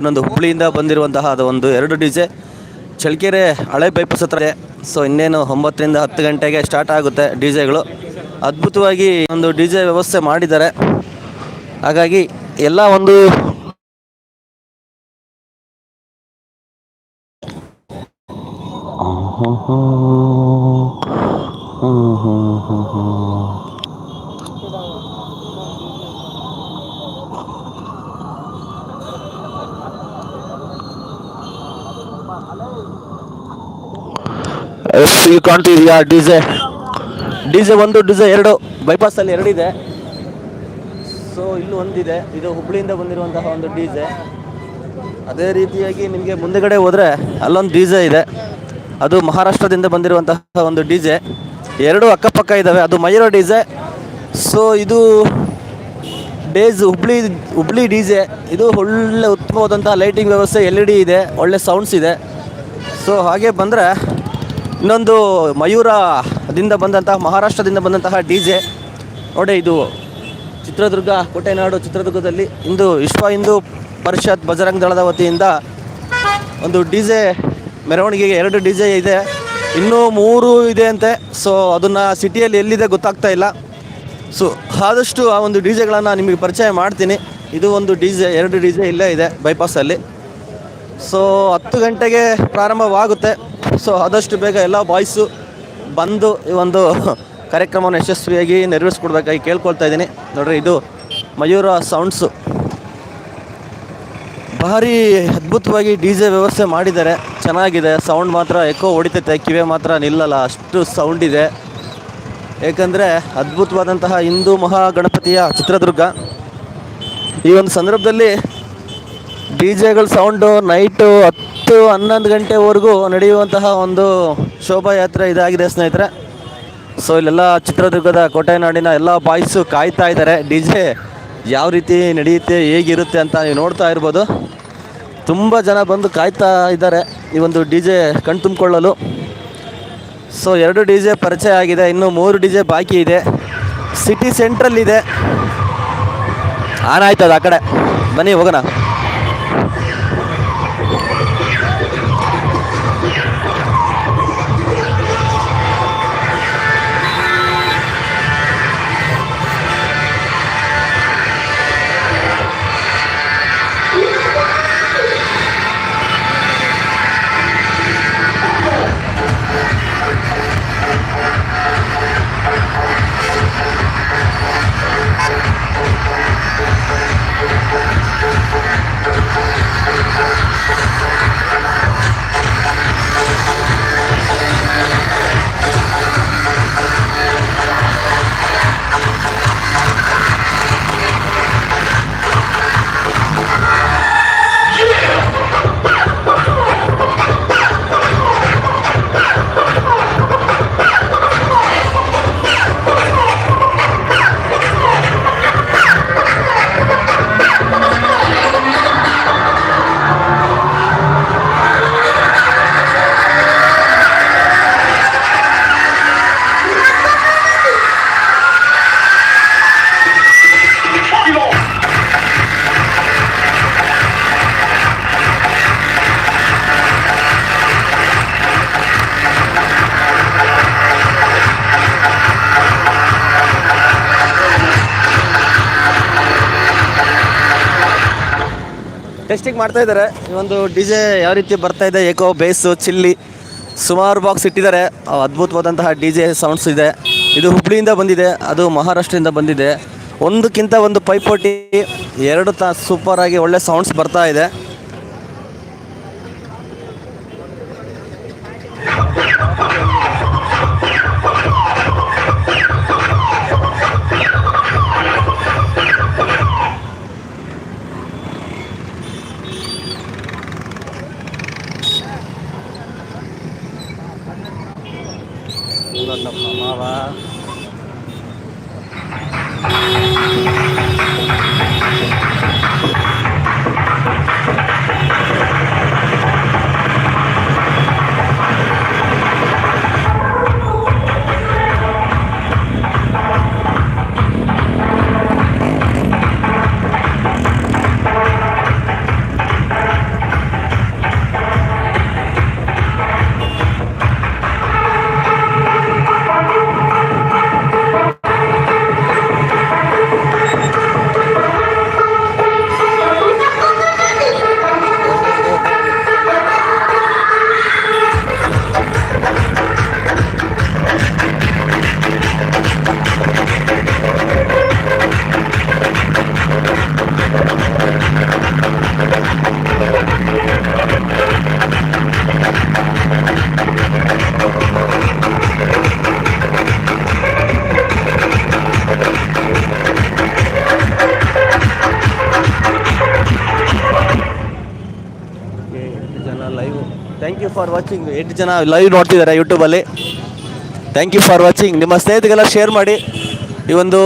ಇನ್ನೊಂದು ಹುಬ್ಳಿಯಿಂದ ಬಂದಿರುವಂತಹ ಅದು ಒಂದು ಎರಡು ಡಿ ಜೆ ಚಳ್ಳಕೆರೆ ಹಳೆ ಬೈಪಾಸ್ ಹತ್ರ ಸೊ ಇನ್ನೇನು ಒಂಬತ್ತರಿಂದ ಹತ್ತು ಗಂಟೆಗೆ ಸ್ಟಾರ್ಟ್ ಆಗುತ್ತೆ ಡಿ ಜೆಗಳು. ಅದ್ಭುತವಾಗಿ ಒಂದು ಡಿ ಜೆ ವ್ಯವಸ್ಥೆ ಮಾಡಿದ್ದಾರೆ. ಹಾಗಾಗಿ ಎಲ್ಲ ಒಂದು ಎಸ್, ಈಗ ಕಾಣ್ತಿದ್ಯಾ ಡಿಸೆ ಡಿ ಜೆ ಒಂದು ಡಿ ಜೆ ಎರಡು ಬೈಪಾಸಲ್ಲಿ ಎರಡಿದೆ. ಸೊ ಇಲ್ಲೂ ಒಂದಿದೆ. ಇದು ಹುಬ್ಳಿಯಿಂದ ಬಂದಿರುವಂತಹ ಒಂದು ಡಿಸೆ ಅದೇ ರೀತಿಯಾಗಿ ನಿಮಗೆ ಮುಂದೆಗಡೆ ಹೋದರೆ ಅಲ್ಲೊಂದು ಡಿಸೆ ಇದೆ. ಅದು ಮಹಾರಾಷ್ಟ್ರದಿಂದ ಬಂದಿರುವಂತಹ ಒಂದು ಡಿಸೆ ಎರಡು ಅಕ್ಕಪಕ್ಕ ಇದ್ದಾವೆ ಅದು ಮಯೂರ ಡಿಸೆ ಸೊ ಇದು ಡೇಸ್ ಹುಬ್ಳಿ ಹುಬ್ಳಿ ಡಿ ಜೆ ಇದು ಒಳ್ಳೆ ಉತ್ತಮವಾದಂಥ ಲೈಟಿಂಗ್ ವ್ಯವಸ್ಥೆ ಎಲ್ ಇ ಡಿ ಇದೆ. ಒಳ್ಳೆ ಸೌಂಡ್ಸ್ ಇದೆ. ಸೊ ಹಾಗೆ ಬಂದರೆ ಇನ್ನೊಂದು ಮಯೂರದಿಂದ ಬಂದಂತಹ, ಮಹಾರಾಷ್ಟ್ರದಿಂದ ಬಂದಂತಹ ಡಿ ಜೆ. ನೋಡಿ, ಇದು ಚಿತ್ರದುರ್ಗ, ಕೋಟೆನಾಡು ಚಿತ್ರದುರ್ಗದಲ್ಲಿ ಇಂದು ವಿಶ್ವ ಹಿಂದೂ ಪರಿಷತ್ ಬಜರಂಗ್ ದಳದ ವತಿಯಿಂದ ಒಂದು ಡಿ ಜೆ ಮೆರವಣಿಗೆಗೆ ಎರಡು ಡಿ ಜೆ ಇದೆ. ಇನ್ನೂ ಮೂರು ಇದೆ ಅಂತೆ. ಸೊ ಅದನ್ನು ಸಿಟಿಯಲ್ಲಿ ಎಲ್ಲಿದೆ ಗೊತ್ತಾಗ್ತಾ ಇಲ್ಲ. ಸೊ ಆದಷ್ಟು ಆ ಒಂದು ಡಿ ಜೆಗಳನ್ನು ನಿಮಗೆ ಪರಿಚಯ ಮಾಡ್ತೀನಿ. ಇದು ಒಂದು ಡಿ ಜೆ, ಎರಡು ಡಿ ಜೆ ಇಲ್ಲೇ ಇದೆ ಬೈಪಾಸಲ್ಲಿ ಸೊ ಹತ್ತು ಗಂಟೆಗೆ ಪ್ರಾರಂಭವಾಗುತ್ತೆ. ಸೊ ಆದಷ್ಟು ಬೇಗ ಎಲ್ಲ ಬಾಯ್ಸು ಬಂದು ಈ ಒಂದು ಕಾರ್ಯಕ್ರಮವನ್ನು ಯಶಸ್ವಿಯಾಗಿ ನೆರವೇರಿಸ್ಕೊಡ್ಬೇಕಾಗಿ ಕೇಳ್ಕೊಳ್ತಾ ಇದ್ದೀನಿ. ನೋಡ್ರಿ, ಇದು ಮಯೂರ ಸೌಂಡ್ಸು ಭಾರಿ ಅದ್ಭುತವಾಗಿ ಡಿ ಜೆ ವ್ಯವಸ್ಥೆ ಮಾಡಿದ್ದಾರೆ. ಚೆನ್ನಾಗಿದೆ ಸೌಂಡ್ ಮಾತ್ರ ಎಕೋ ಹೊಡಿತೈತೆ, ಕಿವೆ ಮಾತ್ರ ನಿಲ್ಲಲ್ಲ, ಅಷ್ಟು ಸೌಂಡ್ ಇದೆ. ಏಕೆಂದರೆ ಅದ್ಭುತವಾದಂತಹ ಹಿಂದೂ ಮಹಾಗಣಪತಿಯ ಚಿತ್ರದುರ್ಗ. ಈ ಒಂದು ಸಂದರ್ಭದಲ್ಲಿ ಡಿ ಜೆಗಳ ಸೌಂಡು ನೈಟು ಹತ್ತು ಹನ್ನೊಂದು ಗಂಟೆವರೆಗೂ ನಡೆಯುವಂತಹ ಒಂದು ಶೋಭಾಯಾತ್ರೆ ಇದಾಗಿದೆ ಸ್ನೇಹಿತರೆ. ಸೊ ಇಲ್ಲೆಲ್ಲ ಚಿತ್ರದುರ್ಗದ ಕೋಟೆನಾಡಿನ ಎಲ್ಲ ಬಾಯ್ಸು ಕಾಯ್ತಾ ಇದ್ದಾರೆ. ಡಿ ಜೆ ಯಾವ ರೀತಿ ನಡೆಯುತ್ತೆ, ಹೇಗಿರುತ್ತೆ ಅಂತ ನೀವು ನೋಡ್ತಾ ಇರ್ಬೋದು. ತುಂಬ ಜನ ಬಂದು ಕಾಯ್ತಾ ಇದ್ದಾರೆ ಈ ಒಂದು ಡಿ ಜೆ ಕಣ್ತುಂಬಿಕೊಳ್ಳಲು ಸೊ ಎರಡು ಡಿ ಜೆ ಪರಿಚಯ ಆಗಿದೆ. ಇನ್ನು ಮೂರು ಡಿ ಜೆ ಬಾಕಿ ಇದೆ. ಸಿಟಿ ಸೆಂಟ್ರಲ್ಲಿದೆ ಇದೆ. ಆನ್ ಆಯ್ತದ ಆ ಕಡೆ. ಬನ್ನಿ, ಹೋಗೋಣ. ಟೆಸ್ಟಿಂಗ್ ಮಾಡ್ತಾ ಇದ್ದಾರೆ. ಈ ಒಂದು ಡಿ ಜೆ ಯಾವ ರೀತಿ ಬರ್ತಾ ಇದೆ? ಏಕೋ ಬೇಸು ಚಿಲ್ಲಿ ಸುಮಾರು ಬಾಕ್ಸ್ ಇಟ್ಟಿದ್ದಾರೆ. ಅದ್ಭುತವಾದಂತಹ ಡಿ ಜೆ ಸೌಂಡ್ಸ್ ಇದೆ. ಇದು ಹುಬ್ಳಿಯಿಂದ ಬಂದಿದೆ. ಅದು ಮಹಾರಾಷ್ಟ್ರದಿಂದ ಬಂದಿದೆ. ಒಂದಕ್ಕಿಂತ ಒಂದು ಪೈಪೋಟಿ ಎರಡು ತಾ ಸೂಪರ್ ಆಗಿ ಒಳ್ಳೆ ಸೌಂಡ್ಸ್ ಬರ್ತಾ ಇದೆ. বাবা। ನೋಡಪ್ಪ live thank you for watching ಎಂಟು ಜನ ಲೈವ್ ನೋಡ್ತಿದ್ದಾರೆ ಯೂಟ್ಯೂಬಲ್ಲಿ ಥ್ಯಾಂಕ್ ಯು ಫಾರ್ ವಾಚಿಂಗ್ ನಿಮ್ಮ ಸ್ನೇಹಿತರಿಗೆಲ್ಲ ಶೇರ್ ಮಾಡಿ. ಈ ಒಂದು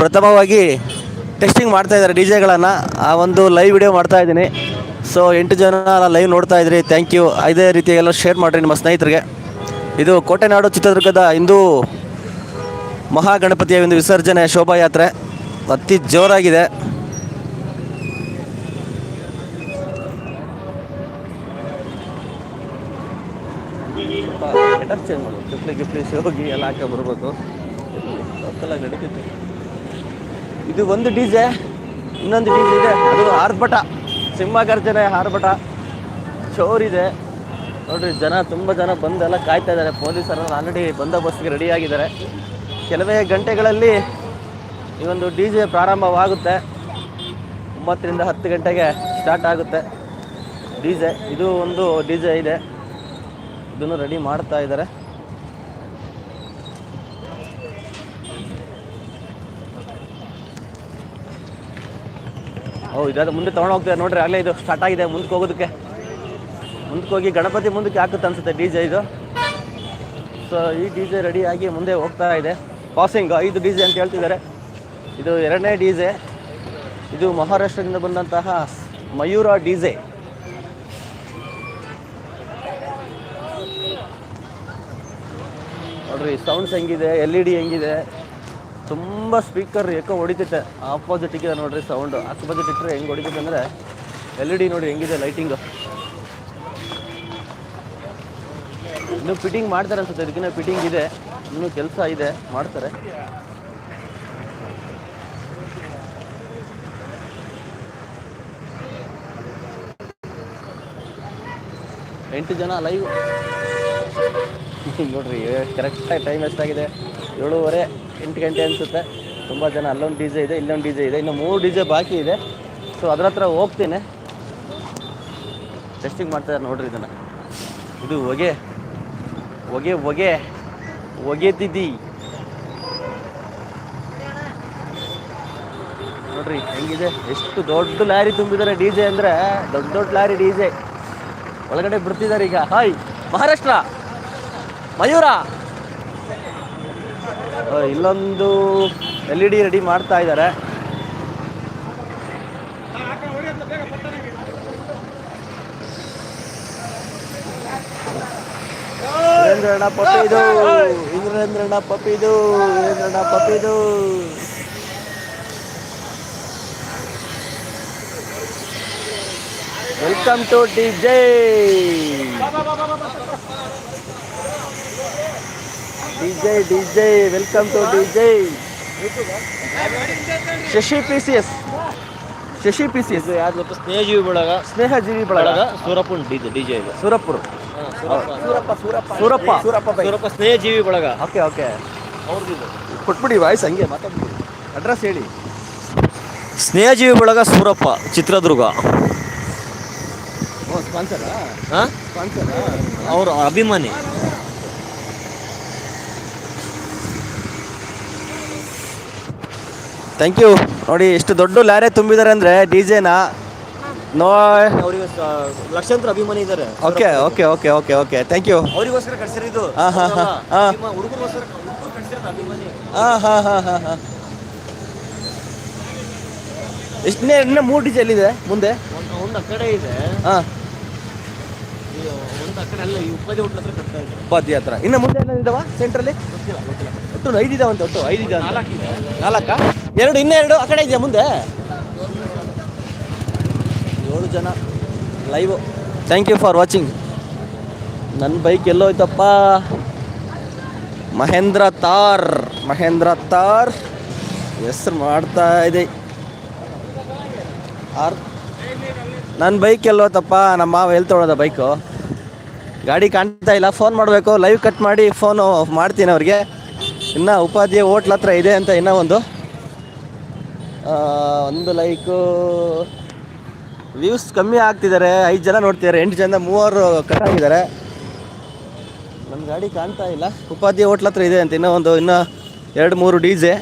ಪ್ರಥಮವಾಗಿ ಟೆಸ್ಟಿಂಗ್ ಮಾಡ್ತಾ ಇದ್ದಾರೆ ಡಿ ಜೆಗಳನ್ನು ಆ ಒಂದು ಲೈವ್ ವಿಡಿಯೋ ಮಾಡ್ತಾ ಇದ್ದೀನಿ. ಸೊ ಎಂಟು ಜನ ಲೈವ್ ನೋಡ್ತಾ ಇದ್ರಿ. ಥ್ಯಾಂಕ್ ಯು ಇದೇ ರೀತಿಯೆಲ್ಲ ಶೇರ್ ಮಾಡಿರಿ ನಿಮ್ಮ ಸ್ನೇಹಿತರಿಗೆ. ಇದು ಕೋಟೆನಾಡು ಚಿತ್ರದುರ್ಗದ ಹಿಂದೂ ಮಹಾಗಣಪತಿಯ ಒಂದು ವಿಸರ್ಜನೆ ಶೋಭಾಯಾತ್ರೆ. ಅತಿ ಜೋರಾಗಿದೆ. ಹೆಡರ್ ಚೇಂಜ್ ಮಾಡೋದು? ಕಿಪ್ಲಿ ಗಿಪ್ಲಿ ಹೋಗಿ ಎಲ್ಲ ಹಾಕಿ ಬರ್ಬೇಕು. ಲೋಕಲ್ ಆಗಿ ನಡೀತಿತ್ತು ಇದು ಒಂದು ಡಿ ಜೆ ಇನ್ನೊಂದು ಡಿ ಜೆ ಇದೆ. ಅದು ಆರ್ಭಟ. ಸಿಂಹಗರ್ಜನೆ ಆರ್ಭಟ. ಇದೆ. ನೋಡ್ರಿ, ಜನ, ತುಂಬ ಜನ ಬಂದೆಲ್ಲ ಕಾಯ್ತಾ ಇದ್ದಾರೆ. ಪೊಲೀಸರು ಆಲ್ರೆಡಿ ಬಂದೋಬಸ್ತಿಗೆ ರೆಡಿ ಆಗಿದ್ದಾರೆ. ಕೆಲವೇ ಗಂಟೆಗಳಲ್ಲಿ ಈ ಒಂದು ಡಿ ಜೆ ಪ್ರಾರಂಭವಾಗುತ್ತೆ. ಒಂಬತ್ತರಿಂದ ಹತ್ತು ಗಂಟೆಗೆ ಸ್ಟಾರ್ಟ್ ಆಗುತ್ತೆ. ಡಿ ಜೆ ಇದು ಒಂದು ಡಿ ಜೆ ಇದೆ. ಇದನ್ನು ರೆಡಿ ಮಾಡ್ತಾ ಇದ್ದಾರೆ. ಓ ಇದಾದ ಮುಂದೆ ತೊಗೊಂಡು ಹೋಗ್ತಾರೆ ನೋಡ್ರಿ, ಆಗಲೇ ಇದು ಸ್ಟಾರ್ಟ್ ಆಗಿದೆ, ಮುಂದಕ್ಕೆ ಹೋಗೋದಕ್ಕೆ. ಮುಂದಕ್ಕೆ ಹೋಗಿ ಗಣಪತಿ ಮುಂದಕ್ಕೆ ಹಾಕುತ್ತೆ ಅನ್ಸುತ್ತೆ ಡಿ ಜೆ ಇದು. ಸೊ ಈ ಡಿ ಜೆ ರೆಡಿ ಆಗಿ ಮುಂದೆ ಹೋಗ್ತಾ ಇದೆ. ಪಾಸಿಂಗ್ ಐದು ಡಿ ಜೆ ಅಂತ ಹೇಳ್ತಿದ್ದಾರೆ. ಇದು ಎರಡನೇ ಡಿ ಜೆ ಇದು ಮಹಾರಾಷ್ಟ್ರದಿಂದ ಬಂದಂತಹ ಮಯೂರ ಡಿ ಜೆ ನೋಡ್ರಿ ಸೌಂಡ್ಸ್ ಹೆಂಗಿದೆ ಎಲ್ ಇ ಡಿ ಹೆಂಗಿದೆ, ತುಂಬ ಸ್ಪೀಕರ್ ಏಕೋ ಹೊಡಿತೈತೆ. ಆಪೋಸಿಟ್ ಇದೆ ನೋಡ್ರಿ ಸೌಂಡ್ ಆಪೋಸಿಟ್ ಇಟ್ಟರೆ ಹೆಂಗೆ ಹೊಡಿತೈತೆ ಅಂದರೆ ಎಲ್ ಇ ಡಿ ನೋಡಿ ಹೆಂಗಿದೆ ಲೈಟಿಂಗು ಇನ್ನು ಫಿಟ್ಟಿಂಗ್ ಮಾಡ್ತಾರೆ ಅನ್ಸುತ್ತೆ, ಇದಕ್ಕಿನ್ನ ಫಿಟ್ಟಿಂಗ್ ಇದೆ. ಇನ್ನೂ ಕೆಲಸ ಇದೆ, ಮಾಡ್ತಾರೆ. ಎಂಟು ಜನ ಲೈವ್ ನೋಡ್ರಿ ಕರೆಕ್ಟಾಗಿ ಟೈಮ್ ಎಷ್ಟಾಗಿದೆ ಏಳುವರೆ ಎಂಟು ಗಂಟೆ ಅನಿಸುತ್ತೆ. ತುಂಬ ಜನ, ಅಲ್ಲೊಂದು ಡಿ ಜೆ ಇದೆ, ಇಲ್ಲೊಂದು ಡಿ ಜೆ ಇದೆ. ಇನ್ನು ಮೂರು ಡಿ ಜೆ ಬಾಕಿ ಇದೆ. ಸೊ ಅದ್ರ ಹತ್ರ ಹೋಗ್ತೀನಿ. ಟೆಸ್ಟಿಂಗ್ ಮಾಡ್ತಾರೆ ನೋಡ್ರಿ ಇದನ್ನು. ಇದು ಹೊಗೆ ಹೊಗೆ ಹೊಗೆ ಹೊಗೆತಿದ್ದಿ ನೋಡ್ರಿ, ಹೆಂಗಿದೆ? ಎಷ್ಟು ದೊಡ್ಡ ಲಾರಿ ತುಂಬಿದ್ದಾರೆ ಡಿ ಜೆ ಅಂದರೆ, ದೊಡ್ಡ ದೊಡ್ಡ ಲಾರಿ ಡಿ ಜೆ ಒಳಗಡೆ ಬಿಡ್ತಿದ್ದಾರೆ ಈಗ. ಹಾಯ್ ಮಹಾರಾಷ್ಟ್ರ ಮಯೂರ. ಇಲ್ಲೊಂದು ಎಲ್ ಇ ಡಿ ರೆಡಿ ಮಾಡ್ತಾ ಇದ್ದಾರೆ. ವೀರೇಂದ್ರಣ್ಣ ಪಪ್ಪಿದು ಇಂದ್ರೇಂದ್ರಣ್ಣ ಪಪ್ಪಿದು ವೀರೇಂದ್ರಣ್ಣ ಪಪ್ಪಿದು welcome to D J DJ DJ welcome to DJ Shashi P C S. Shashi P C S. ಯಾರು ಸ್ನೇಹಜೀವಿ ಬಳಗ. ಸ್ನೇಹಜೀವಿ ಬಳಗ. ಸೂರಪ್ಪ ಸೂರಪ್ಪನ್ ಡಿಜೆ ಡಿಜೆ ಇದೆ ಸೂರಪುರ ಸೂರಪ್ಪ ಸೂರಪ್ಪ. ಸೂರಪ್ಪ ಸ್ನೇಹಜೀವಿ ಬಳಗ. Okay okay. ಅವ್ರದ್ದು. ಕೊಟ್ಬಿಡಿ ವಾಯ್ಸ್ ಹಂಗೆ ಮಾತಾಡ್ಬಿಡಿ. ಅಡ್ರೆಸ್ ಹೇಳಿ. ಸ್ನೇಹಜೀವಿ ಬಳಗ ಸೂರಪ್ಪ ಚಿತ್ರದುರ್ಗ. ಓ ಸ್ಪಾನ್ಸರಾ? ಹಾಂ? ಸ್ಪಾನ್ಸರಾ? ಅವ್ರ ಅಭಿಮಾನಿ. ಥ್ಯಾಂಕ್ ಯು ನೋಡಿ ಎಷ್ಟು ದೊಡ್ಡ ಲಾರೆ ತುಂಬಿದ್ದಾರೆ ಅಂದರೆ ಡಿ ಜೆನ ನೋ ಅವರಿಗೆ ಲಕ್ಷಾಂತರ ಅಭಿಮಾನಿ ಇದ್ದಾರೆ okay okay okay okay okay thank you ಅವರಿಗೋಸ್ಕರ ಕಟ್ಸಿರೋದು ಇದು. ಹಾಂ ಹಾಂ ಹಾಂ ಹುಡುಗರಿಗೋಸ್ಕರ ಹುಡುಗರು ಅಭಿಮಾನಿ. ಹಾಂ ಹಾಂ ಹಾಂ ಹಾಂ ಹಾಂ. ಎಷ್ಟನೇ ಇನ್ನೂ ಮೂರು ಡಿ ಜೆ ಎಲ್ಲಿದೆ ಮುಂದೆ. ಒಂದು ಆ ಕಡೆ ಇದೆ. ಹಾಂ. ಒಂದು ಆ ಕಡೆ ಅಲ್ಲ ಈ ಉಪಾಧಿ ಹೋಟ್ಲ ಹತ್ರ ಕಟ್ತಾ ಇದೆ ಉಪಾಧಿ ಹತ್ರ. ಇನ್ನು ಮುಂದೆ ಇದಾವ ಸೆಂಟ್ರಲ್ಲಿ ಗೊತ್ತಿಲ್ಲ ಗೊತ್ತಿಲ್ಲ. ಒಟ್ಟು ಐದು ಇದಾವಂತೆ ಒಟ್ಟು ಐದು ಇದೆ ನಾಲ್ಕು ನಾಲ್ಕಾ? ಎರಡು ಇನ್ನೆರಡು ಆ ಕಡೆ ಇದೆಯಾ ಮುಂದೆ? ಏಳು ಜನ live thank you for watching ನನ್ನ ಬೈಕ್ ಎಲ್ಲೋಯ್ತಪ್ಪ ಮಹೇಂದ್ರ ತಾರ್ ಮಹೇಂದ್ರ ತಾರ್. ಹೆಸ್ರು ಮಾಡ್ತಾ ಇದೆ. ಆರ್ ನನ್ನ ಬೈಕ್ ಎಲ್ಲೋತಪ್ಪ ನಮ್ಮ ಮಾವ ಎಲ್ಲಿ ಬೈಕು ಗಾಡಿ ಕಾಣ್ತಾ ಇಲ್ಲ ಫೋನ್ ಮಾಡಬೇಕು. ಲೈವ್ ಕಟ್ ಮಾಡಿ ಫೋನು ಮಾಡ್ತೀನಿ ಅವ್ರಿಗೆ. ಇನ್ನು ಉಪಾಧ್ಯಾಯ ಹೋಟ್ಲ್ ಹತ್ರ ಇದೆ ಅಂತ ಇನ್ನೂ ಒಂದು ಒಂದು ಲೈಕು ವ್ಯೂಸ್ ಕಮ್ಮಿ ಆಗ್ತಿದ್ದಾರೆ. ಐದು ಜನ ನೋಡ್ತಿದ್ದಾರೆ. ಎಂಟು ಜನ ಮೂವರು ಕಟ್ ಆಗಿದ್ದಾರೆ. ನಮ್ಮ ಗಾಡಿ ಕಾಣ್ತಾ ಇಲ್ಲ. ಉಪಾಧ್ಯಾಯ ಹೋಟ್ಲ್ ಹತ್ರ ಇದೆ ಅಂತ. ಇನ್ನೂ ಒಂದು ಇನ್ನೂ ಎರಡು, ಮೂರು ಡಿ ಜೆ.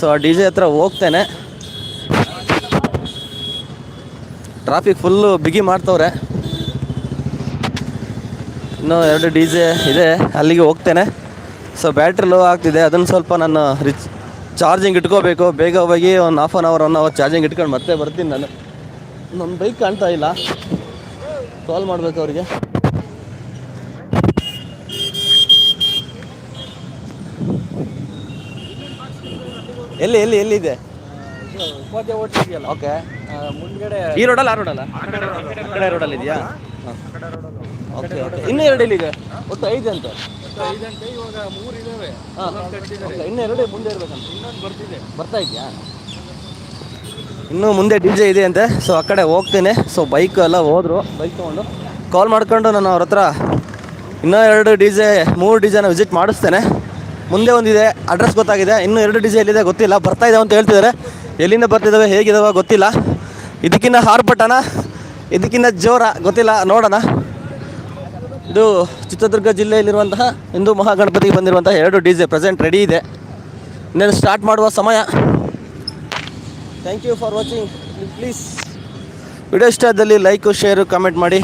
ಸೊ ಆ ಡಿ ಜೆ ಹತ್ರ ಹೋಗ್ತೇನೆ. ಟ್ರಾಫಿಕ್ ಫುಲ್ಲು ಬಿಗಿ ಮಾಡ್ತವ್ರೆ. ಇನ್ನೂ ಎರಡು ಡಿ ಜೆ ಇದೆ. ಅಲ್ಲಿಗೆ ಹೋಗ್ತೇನೆ. ಸೊ ಬ್ಯಾಟ್ರಿ ಲೋ ಆಗ್ತಿದೆ. ಅದನ್ನು ಸ್ವಲ್ಪ ನಾನು ರಿಚ್ ಚಾರ್ಜಿಂಗ್ ಇಟ್ಕೋಬೇಕು. ಬೇಗ ಹೋಗಿ ಒಂದು half an hour one hour charging ಇಟ್ಕೊಂಡು ಮತ್ತೆ ಬರ್ತೀನಿ ನಾನು. ನನ್ನ ಬೈಕ್ ಕಾಣ್ತಾ ಇಲ್ಲ. ಕಾಲ್ ಮಾಡಬೇಕು ಅವರಿಗೆ. ಎಲ್ಲಿ ಎಲ್ಲಿ, ಎಲ್ಲಿದೆ? ಓಕೆ ಈ ರೋಡಲ್ಲ ಆ ರೋಡಲ್ಲ ರೋಡಲ್ಲಿ ಇದೆಯಾ ಓಕೆ ಓಕೆ ಇನ್ನೂ ಎರಡು ಎಲ್ಲಿದೆ? ಒಟ್ಟು ಐದು ಅಂತ. ಐದಂತೆ ಇವಾಗ ಮೂರು ಇದಾವೆ. ಹಾಂ. ಓಕೆ ಇನ್ನೂ ಮುಂದೆ ಇರ್ಬೇಕಂತ? ಇನ್ನೊಂದು ಬರ್ತಿದೆ. ಬರ್ತಾ ಇದೆಯಾ? ಇನ್ನೂ ಮುಂದೆ ಡಿ ಜೆ ಇದೆ ಅಂತೆ. ಸೊ ಆ ಕಡೆ ಹೋಗ್ತೇನೆ. ಸೊ ಬೈಕ್ ಎಲ್ಲ ಹೋದ್ರು. ಬೈಕ್ ತೊಗೊಂಡು ಕಾಲ್ ಮಾಡ್ಕೊಂಡು ನಾನು ಅವ್ರ ಹತ್ರ ಇನ್ನೂ ಎರಡು ಡಿ ಜೆ ಮೂರು ಡಿ ಜೆನ ವಿಸಿಟ್ ಮಾಡಿಸ್ತೇನೆ. ಮುಂದೆ ಒಂದಿದೆ. ಅಡ್ರೆಸ್ ಗೊತ್ತಾಗಿದೆ. ಇನ್ನೂ ಎರಡು ಡಿ ಜೆ ಎಲ್ಲಿದೆ ಗೊತ್ತಿಲ್ಲ. ಬರ್ತಾ ಇದ್ದಾವೆ ಅಂತ ಹೇಳ್ತಿದ್ದಾರೆ. ಎಲ್ಲಿಂದ ಬರ್ತಿದ್ದಾವೆ ಹೇಗಿದಾವೆ ಗೊತ್ತಿಲ್ಲ. ಇದಕ್ಕಿಂತ ಹಾರ್ಪಟ್ಟಣ ಇದಕ್ಕಿಂತ ಜೋರ ಗೊತ್ತಿಲ್ಲ. ನೋಡೋಣ. ಇದು ಚಿತ್ರದುರ್ಗ ಜಿಲ್ಲೆಯಲ್ಲಿರುವಂತಹ ಹಿಂದೂ ಮಹಾಗಣಪತಿಗೆ ಬಂದಿರುವಂತಹ ಎರಡು ಡಿ ಜೆ ಪ್ರೆಸೆಂಟ್ ರೆಡಿ ಇದೆ. ಇನ್ನೇನು ಸ್ಟಾರ್ಟ್ ಮಾಡುವ ಸಮಯ. Thank you for watching please video ಇಷ್ಟ ಲೈಕು, ಶೇರು ಕಾಮೆಂಟ್ ಮಾಡಿ.